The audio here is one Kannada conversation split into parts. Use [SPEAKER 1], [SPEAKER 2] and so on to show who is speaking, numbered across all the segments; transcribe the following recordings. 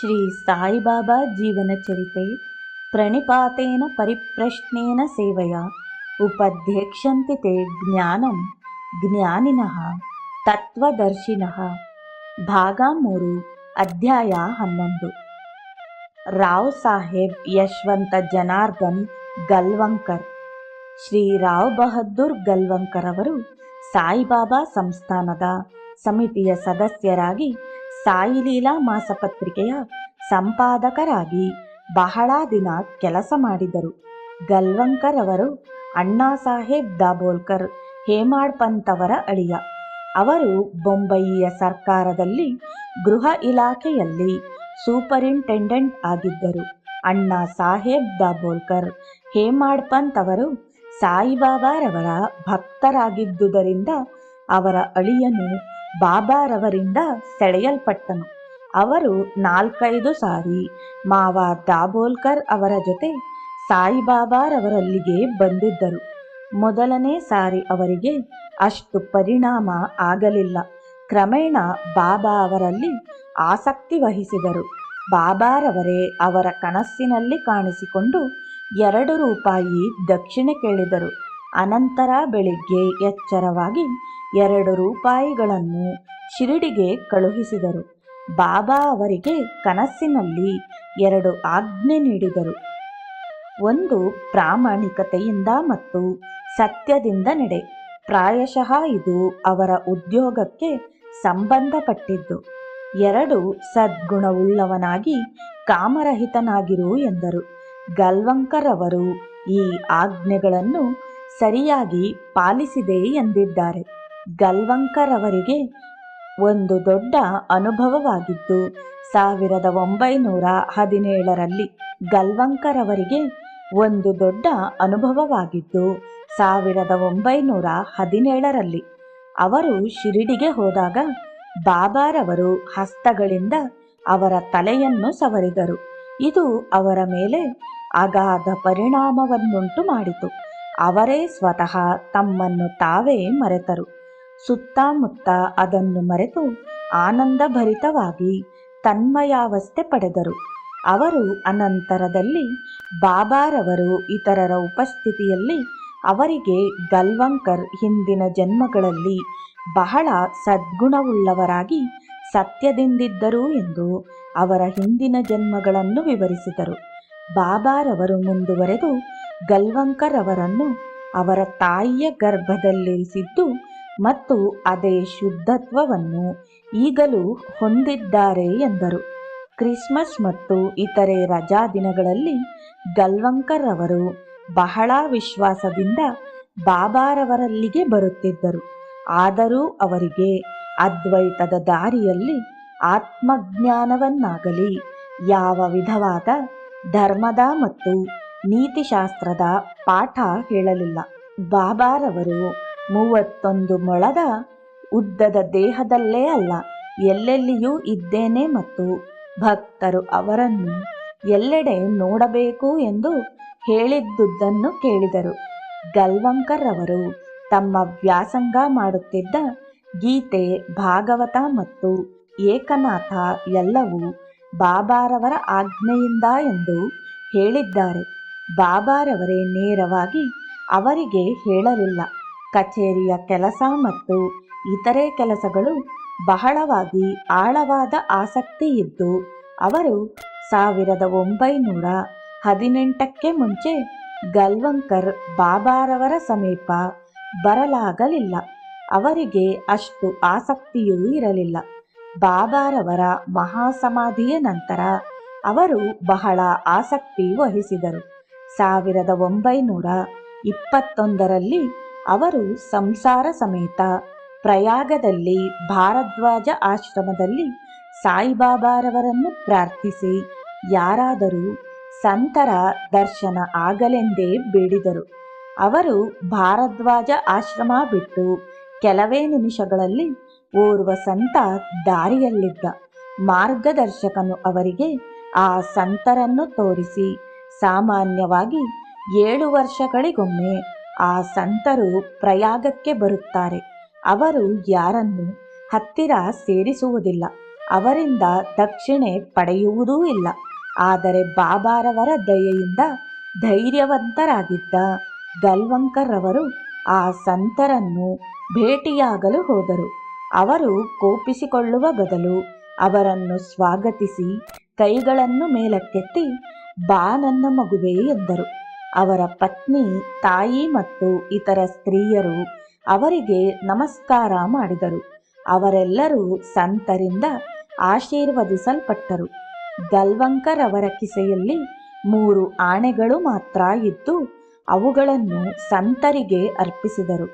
[SPEAKER 1] ಶ್ರೀ ಸಾಯಿಬಾಬಾ ಜೀವನ ಚರಿತೆ, ಪ್ರಣಿಪಾತೇನ ಪರಿಪ್ರಶ್ನೇನ ಸೇವೆಯ, ಉಪಧ್ಯಕ್ಷಂತಿ ತೇ ಜ್ಞಾನಂ ಜ್ಞಾನಿನಃ, ತತ್ವದರ್ಶಿನಃ, ಭಾಗ ಮೂರು, ಅಧ್ಯಾಯ ಹನ್ನೊಂದು. ರಾವ್ ಸಾಹೇಬ್ ಯಶವಂತ ಜನಾರ್ದನ್ ಗಲ್ವಂಕರ್. ಶ್ರೀ ರಾವ್ ಬಹದ್ದೂರ್ ಗಲ್ವಂಕರ್ ಅವರು ಸಾಯಿಬಾಬಾ ಸಂಸ್ಥಾನದ ಸಮಿತಿಯ ಸದಸ್ಯರಾಗಿ ಸಾಯಿಲೀಲಾ ಮಾಸಪತ್ರಿಕೆಯ ಸಂಪಾದಕರಾಗಿ ಬಹಳ ದಿನ ಕೆಲಸ ಮಾಡಿದರು. ಗಲ್ವಂಕರ್ ಅವರು ಅಣ್ಣಾ ಸಾಹೇಬ್ ದಾಬೋಲ್ಕರ್ ಹೇಮಾಡ್ ಪಂತ್ ಅವರ ಅಳಿಯ. ಅವರು ಬೊಂಬಯಿಯ ಸರ್ಕಾರದಲ್ಲಿ ಗೃಹ ಇಲಾಖೆಯಲ್ಲಿ ಸೂಪರಿಂಟೆಂಡೆಂಟ್ ಆಗಿದ್ದರು. ಅಣ್ಣಾ ಸಾಹೇಬ್ ದಾಬೋಲ್ಕರ್ ಹೇಮಾಡ್ ಪಂತ್ ಅವರು ಸಾಯಿಬಾಬಾರವರ ಭಕ್ತರಾಗಿದ್ದುದರಿಂದ ಅವರ ಅಳಿಯನು ಬಾಬಾರವರಿಂದ ಸೆಳೆಯಲ್ಪಟ್ಟನು. ಅವರು ನಾಲ್ಕೈದು ಸಾರಿ ಮಾವ ದಾಬೋಲ್ಕರ್ ಅವರ ಜೊತೆ ಸಾಯಿಬಾಬಾರವರಲ್ಲಿಗೆ ಬಂದಿದ್ದರು. ಮೊದಲನೇ ಸಾರಿ ಅವರಿಗೆ ಅಷ್ಟು ಪರಿಣಾಮ ಆಗಲಿಲ್ಲ. ಕ್ರಮೇಣ ಬಾಬಾ ಅವರಲ್ಲಿ ಆಸಕ್ತಿ ವಹಿಸಿದರು. ಬಾಬಾರವರೇ ಅವರ ಕನಸಿನಲ್ಲಿ ಕಾಣಿಸಿಕೊಂಡು ಎರಡು ರೂಪಾಯಿ ದಕ್ಷಿಣೆ ಕೇಳಿದರು. ಅನಂತರ ಬೆಳಿಗ್ಗೆ ಎಚ್ಚರವಾಗಿ ಎರಡು ರೂಪಾಯಿಗಳನ್ನು ಶಿರಡಿಗೆ ಕಳುಹಿಸಿದರು. ಬಾಬಾ ಅವರಿಗೆ ಕನಸಿನಲ್ಲಿ ಎರಡು ಆಜ್ಞೆ ನೀಡಿದರು. ಒಂದು, ಪ್ರಾಮಾಣಿಕತೆಯಿಂದ ಮತ್ತು ಸತ್ಯದಿಂದ ನಡೆ. ಪ್ರಾಯಶಃ ಇದು ಅವರ ಉದ್ಯೋಗಕ್ಕೆ ಸಂಬಂಧಪಟ್ಟಿದ್ದು. ಎರಡು, ಸದ್ಗುಣವುಳ್ಳವನಾಗಿ ಕಾಮರಹಿತನಾಗಿರು ಎಂದರು. ಗಲ್ವಂಕರ್ ಅವರು ಈ ಆಜ್ಞೆಗಳನ್ನು ಸರಿಯಾಗಿ ಪಾಲಿಸಿದೆ ಎಂದಿದ್ದಾರೆ. ಗಲ್ವಂಕರ್ ಅವರಿಗೆ ಒಂದು ದೊಡ್ಡ ಅನುಭವವಾಗಿದ್ದು ಸಾವಿರದ ಒಂಬೈನೂರ ಹದಿನೇಳರಲ್ಲಿ ಗಲ್ವಂಕರ್ ಅವರಿಗೆ ಒಂದು ದೊಡ್ಡ ಅನುಭವವಾಗಿದ್ದು ಸಾವಿರದ ಒಂಬೈನೂರ ಹದಿನೇಳರಲ್ಲಿ ಅವರು ಶಿರಡಿಗೆ ಹೋದಾಗ ಬಾಬಾರವರು ಹಸ್ತಗಳಿಂದ ಅವರ ತಲೆಯನ್ನು ಸವರಿದರು. ಇದು ಅವರ ಮೇಲೆ ಅಗಾಧ ಪರಿಣಾಮವನ್ನುಂಟು ಮಾಡಿತು. ಅವರೇ ಸ್ವತಃ ತಮ್ಮನ್ನು ತಾವೇ ಮರೆತರು. ಸುತ್ತಮುತ್ತ ಅದನ್ನು ಮರೆತು ಆನಂದಭರಿತವಾಗಿ ತನ್ಮಯಾವಸ್ಥೆ ಪಡೆದರು. ಅವರು ಅನಂತರದಲ್ಲಿ ಬಾಬಾರವರು ಇತರರ ಉಪಸ್ಥಿತಿಯಲ್ಲಿ ಅವರಿಗೆ ಗಲ್ವಂಕರ್ ಹಿಂದಿನ ಜನ್ಮಗಳಲ್ಲಿ ಬಹಳ ಸದ್ಗುಣವುಳ್ಳವರಾಗಿ ಸತ್ಯದಿಂದಿದ್ದರು ಎಂದು ಅವರ ಹಿಂದಿನ ಜನ್ಮಗಳನ್ನು ವಿವರಿಸಿದರು. ಬಾಬಾರವರು ಮುಂದುವರೆದು ಗಲ್ವಂಕರ್ ಅವರನ್ನು ಅವರ ತಾಯಿಯ ಗರ್ಭದಲ್ಲಿರಿಸಿದ್ದು ಮತ್ತು ಅದೇ ಶುದ್ಧತ್ವವನ್ನು ಈಗಲೂ ಹೊಂದಿದ್ದಾರೆ ಎಂದರು. ಕ್ರಿಸ್ಮಸ್ ಮತ್ತು ಇತರೆ ರಜಾ ದಿನಗಳಲ್ಲಿ ಗಲ್ವಂಕರ್ ಅವರು ಬಹಳ ವಿಶ್ವಾಸದಿಂದ ಬಾಬಾರವರಲ್ಲಿಗೆ ಬರುತ್ತಿದ್ದರು. ಆದರೂ ಅವರಿಗೆ ಅದ್ವೈತದ ದಾರಿಯಲ್ಲಿ ಆತ್ಮಜ್ಞಾನವನ್ನಾಗಲಿ ಯಾವ ವಿಧವಾದ ಧರ್ಮದ ಮತ್ತು ನೀತಿಶಾಸ್ತ್ರದ ಪಾಠ ಹೇಳಲಿಲ್ಲ. ಬಾಬಾರವರು ಮೂವತ್ತೊಂದು ಮೊಳದ ಉದ್ದದ ದೇಹದಲ್ಲೇ ಅಲ್ಲ, ಎಲ್ಲೆಲ್ಲಿಯೂ ಇದ್ದೇನೆ ಮತ್ತು ಭಕ್ತರು ಅವರನ್ನು ಎಲ್ಲೆಡೆ ನೋಡಬೇಕು ಎಂದು ಹೇಳಿದ್ದುದನ್ನು ಕೇಳಿದರು. ಗಲ್ವಂಕರ್ ಅವರು ತಮ್ಮ ವ್ಯಾಸಂಗ ಮಾಡುತ್ತಿದ್ದ ಗೀತೆ, ಭಾಗವತ ಮತ್ತು ಏಕನಾಥ ಎಲ್ಲವೂ ಬಾಬಾರವರ ಆಜ್ಞೆಯಿಂದ ಎಂದು ಹೇಳಿದ್ದಾರೆ. ಬಾಬಾರವರೇ ನೇರವಾಗಿ ಅವರಿಗೆ ಹೇಳಲಿಲ್ಲ. ಕಚೇರಿಯ ಕೆಲಸ ಮತ್ತು ಇತರೆ ಕೆಲಸಗಳು ಬಹಳವಾಗಿ ಆಳವಾದ ಆಸಕ್ತಿ ಇದ್ದು, ಅವರು ಸಾವಿರದ ಒಂಬೈನೂರ ಹದಿನೆಂಟಕ್ಕೆ ಮುಂಚೆ ಗಲ್ವಂಕರ್ ಬಾಬಾರವರ ಸಮೀಪ ಬರಲಾಗಲಿಲ್ಲ. ಅವರಿಗೆ ಅಷ್ಟು ಆಸಕ್ತಿಯೂ ಇರಲಿಲ್ಲ. ಬಾಬಾರವರ ಮಹಾಸಮಾಧಿಯ ನಂತರ ಅವರು ಬಹಳ ಆಸಕ್ತಿ ವಹಿಸಿದರು. ಸಾವಿರದ ಒಂಬೈನೂರ ಇಪ್ಪತ್ತೊಂದರಲ್ಲಿ ಅವರು ಸಂಸಾರ ಸಮೇತ ಪ್ರಯಾಗದಲ್ಲಿ ಭಾರದ್ವಾಜ ಆಶ್ರಮದಲ್ಲಿ ಸಾಯಿಬಾಬಾರವರನ್ನು ಪ್ರಾರ್ಥಿಸಿ, ಯಾರಾದರೂ ಸಂತರ ದರ್ಶನ ಆಗಲೆಂದೇ ಬೇಡಿದರು. ಅವರು ಭಾರದ್ವಾಜ ಆಶ್ರಮ ಬಿಟ್ಟು ಕೆಲವೇ ನಿಮಿಷಗಳಲ್ಲಿ ಓರ್ವ ಸಂತ ದಾರಿಯಲ್ಲಿದ್ದ ಮಾರ್ಗದರ್ಶಕನು ಅವರಿಗೆ ಆ ಸಂತರನ್ನು ತೋರಿಸಿ ಸಾಮಾನ್ಯವಾಗಿ ಏಳು ವರ್ಷಗಳಿಗೊಮ್ಮೆ ಆ ಸಂತರು ಪ್ರಯಾಗಕ್ಕೆ ಬರುತ್ತಾರೆ. ಅವರು ಯಾರನ್ನು ಹತ್ತಿರ ಸೇರಿಸುವುದಿಲ್ಲ. ಅವರಿಂದ ದಕ್ಷಿಣೆ ಪಡೆಯುವುದೂ ಇಲ್ಲ. ಆದರೆ ಬಾಬಾರವರ ದಯೆಯಿಂದ ಧೈರ್ಯವಂತರಾಗಿದ್ದ ಗಲ್ವಂಕರ್ರವರು ಆ ಸಂತರನ್ನು ಭೇಟಿಯಾಗಲು ಹೋದರು. ಅವರು ಕೋಪಿಸಿಕೊಳ್ಳುವ ಬದಲು ಅವರನ್ನು ಸ್ವಾಗತಿಸಿ ಕೈಗಳನ್ನು ಮೇಲಕ್ಕೆತ್ತಿ ಬಾ ನನ್ನ ಮಗುವೆ ಎಂದರು. ಅವರ ಪತ್ನಿ, ತಾಯಿ ಮತ್ತು ಇತರ ಸ್ತ್ರೀಯರು ಅವರಿಗೆ ನಮಸ್ಕಾರ ಮಾಡಿದರು. ಅವರೆಲ್ಲರೂ ಸಂತರಿಂದ ಆಶೀರ್ವದಿಸಲ್ಪಟ್ಟರು. ಗಲ್ವಂಕರ್ ಅವರ ಕಿಸೆಯಲ್ಲಿ ಮೂರು ಆಣೆಗಳು ಮಾತ್ರ ಇದ್ದು, ಅವುಗಳನ್ನು ಸಂತರಿಗೆ ಅರ್ಪಿಸಿದರು.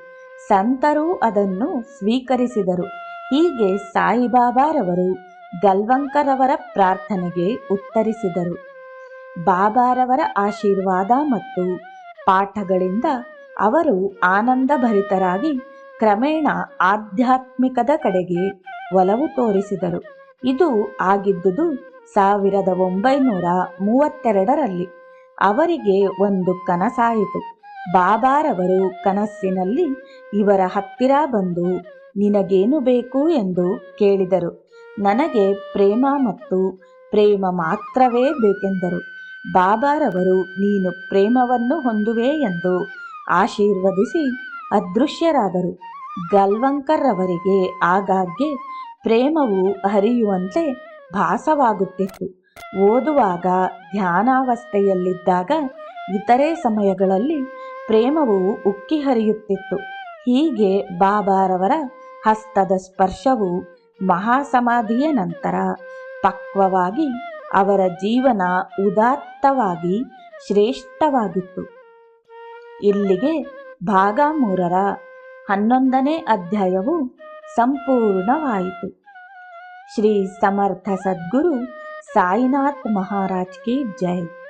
[SPEAKER 1] ಸಂತರು ಅದನ್ನು ಸ್ವೀಕರಿಸಿದರು. ಹೀಗೆ ಸಾಯಿಬಾಬಾರವರು ಗಲ್ವಂಕರವರ ಪ್ರಾರ್ಥನೆಗೆ ಉತ್ತರಿಸಿದರು. ಬಾಬಾರವರ ಆಶೀರ್ವಾದ ಮತ್ತು ಪಾಠಗಳಿಂದ ಅವರು ಆನಂದಭರಿತರಾಗಿ ಕ್ರಮೇಣ ಆಧ್ಯಾತ್ಮಿಕದ ಕಡೆಗೆ ಒಲವು ತೋರಿಸಿದರು. ಇದು ಆಗಿದ್ದುದು ಸಾವಿರದ ಒಂಬೈನೂರ ಮೂವತ್ತೆರಡರಲ್ಲಿ. ಅವರಿಗೆ ಒಂದು ಕನಸಾಯಿತು. ಬಾಬಾರವರು ಕನಸಿನಲ್ಲಿ ಇವರ ಹತ್ತಿರ ಬಂದು, ನಿನಗೇನು ಬೇಕು? ಎಂದು ಕೇಳಿದರು. ನನಗೆ ಪ್ರೇಮ ಮತ್ತು ಪ್ರೇಮ ಮಾತ್ರವೇ ಬೇಕೆಂದರು. ಬಾಬಾರವರು, ನೀನು ಪ್ರೇಮವನ್ನು ಹೊಂದುವೆ ಎಂದು ಆಶೀರ್ವದಿಸಿ ಅದೃಶ್ಯರಾದರು. ಗಲ್ವಂಕರ್ ಅವರಿಗೆ ಆಗಾಗ್ಗೆ ಪ್ರೇಮವು ಹರಿಯುವಂತೆ ಭಾಸವಾಗುತ್ತಿತ್ತು. ಓದುವಾಗ ಧ್ಯಾನಾವಸ್ಥೆಯಲ್ಲಿದ್ದಾಗ ಇತರೆ ಸಮಯಗಳಲ್ಲಿ ಪ್ರೇಮವು ಉಕ್ಕಿ ಹರಿಯುತ್ತಿತ್ತು. ಹೀಗೆ ಬಾಬಾರವರ ಹಸ್ತದ ಸ್ಪರ್ಶವು ಮಹಾಸಮಾಧಿಯ ನಂತರ ಪಕ್ವವಾಗಿ ಅವರ ಜೀವನ ಉದಾತ್ತವಾಗಿ ಶ್ರೇಷ್ಠವಾಗಿತ್ತು. ಇಲ್ಲಿಗೆ ಭಾಗ ಮೂರರ ಹನ್ನೊಂದನೇ ಅಧ್ಯಾಯವು ಸಂಪೂರ್ಣವಾಯಿತು. ಶ್ರೀ ಸಮರ್ಥ ಸದ್ಗುರು ಸಾಯಿನಾಥ್ ಮಹಾರಾಜ್ ಕಿ ಜೈ